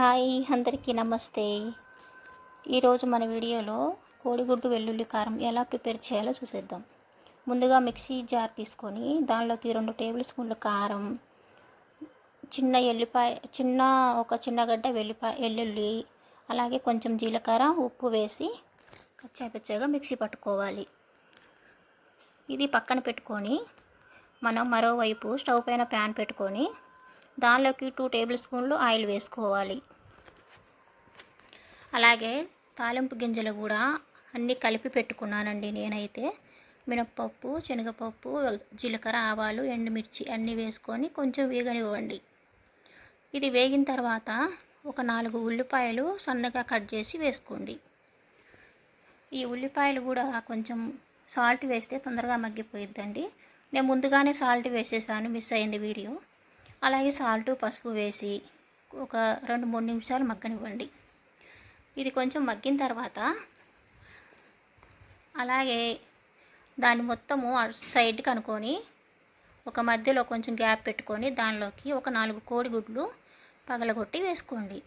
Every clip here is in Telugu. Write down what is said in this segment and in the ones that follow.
హాయ్ అందరికీ నమస్తే. ఈరోజు మన వీడియోలో కోడిగుడ్డు వెల్లుల్లి కారం ఎలా ప్రిపేర్ చేయాలో చూసేద్దాం. ముందుగా మిక్సీ జార్ తీసుకొని దానిలోకి రెండు టేబుల్ స్పూన్ల కారం చిన్న ఎల్లిపాయ చిన్న ఒక చిన్న గడ్డ వెల్లిపాయ ఎల్లుల్లి అలాగే కొంచెం జీలకర్ర ఉప్పు వేసి కచ్చాపిచ్చగా మిక్సీ పట్టుకోవాలి. ఇది పక్కన పెట్టుకొని మనం మరోవైపు స్టవ్ పైన ప్యాన్ పెట్టుకొని దానిలోకి టూ టేబుల్ స్పూన్లు ఆయిల్ వేసుకోవాలి. అలాగే తాలింపు గింజలు కూడా అన్నీ కలిపి పెట్టుకున్నానండి నేనైతే. మినప్పప్పు శనగపప్పు జీలకర్ర ఆవాలు ఎండుమిర్చి అన్నీ వేసుకొని కొంచెం వేగనివ్వండి. ఇది వేగిన తర్వాత ఒక నాలుగు ఉల్లిపాయలు సన్నగా కట్ చేసి వేసుకోండి. ఈ ఉల్లిపాయలు కూడా కొంచెం సాల్ట్ వేస్తే తొందరగా మగ్గిపోయిద్దండి. నేను ముందుగానే సాల్ట్ వేసేసాను మిస్ అయింది వీడియో. అలాగే సాల్ట్ పసుపు వేసి ఒక రెండు మూడు నిమిషాలు మగ్గనివ్వండి. ఇది కొంచెం మగ్గిన తర్వాత అలాగే దాన్ని మొత్తము సైడ్కి అనుకొని ఒక మధ్యలో కొంచెం గ్యాప్ పెట్టుకొని దానిలోకి ఒక నాలుగు కోడిగుడ్లు పగలగొట్టి వేసుకోండి.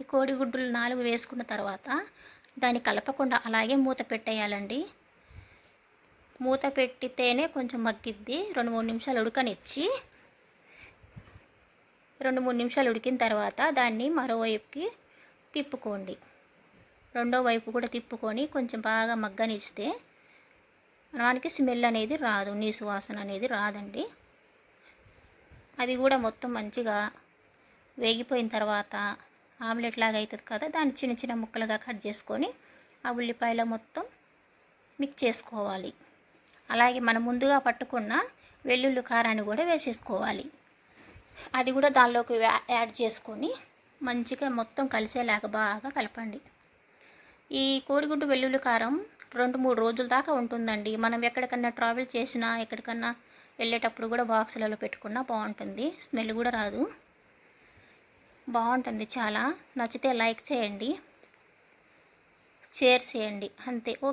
ఈ కోడిగుడ్లు నాలుగు వేసుకున్న తర్వాత దాన్ని కలపకుండా అలాగే మూత పెట్టేయాలండి. మూత పెట్టితేనే కొంచెం మగ్గిద్ది. రెండు మూడు నిమిషాలు ఉడకనిచ్చి రెండు మూడు నిమిషాలు ఉడికిన తర్వాత దాన్ని మరోవైపుకి తిప్పుకోండి. రెండో వైపు కూడా తిప్పుకొని కొంచెం బాగా మగ్గనిస్తే మనకి స్మెల్ అనేది రాదు నీసు వాసన అనేది రాదండి. అది కూడా మొత్తం మంచిగా వేగిపోయిన తర్వాత ఆమ్లెట్ లాగా అవుతుంది కదా దాన్ని చిన్న చిన్న ముక్కలుగా కట్ చేసుకొని ఆ ఉల్లిపాయలో మొత్తం మిక్స్ చేసుకోవాలి. అలాగే మనం ముందుగా పట్టుకున్న వెల్లుల్లి కారాన్ని కూడా వేసేసుకోవాలి. అది కూడా దానిలోకి యాడ్ చేసుకొని మంచిగా మొత్తం కలిసేలాగా బాగా కలపండి. ఈ కోడిగుడ్డు వెల్లుల్లి కారం రెండు మూడు రోజుల దాకా ఉంటుందండి. మనం ఎక్కడికన్నా ట్రావెల్ చేసినా ఎక్కడికన్నా వెళ్ళేటప్పుడు కూడా బాక్సులలో పెట్టుకున్నా బాగుంటుంది. స్మెల్ కూడా రాదు. బాగుంటుంది చాలా. నచ్చితే లైక్ చేయండి. షేర్ చేయండి. అంతే. ఓకే.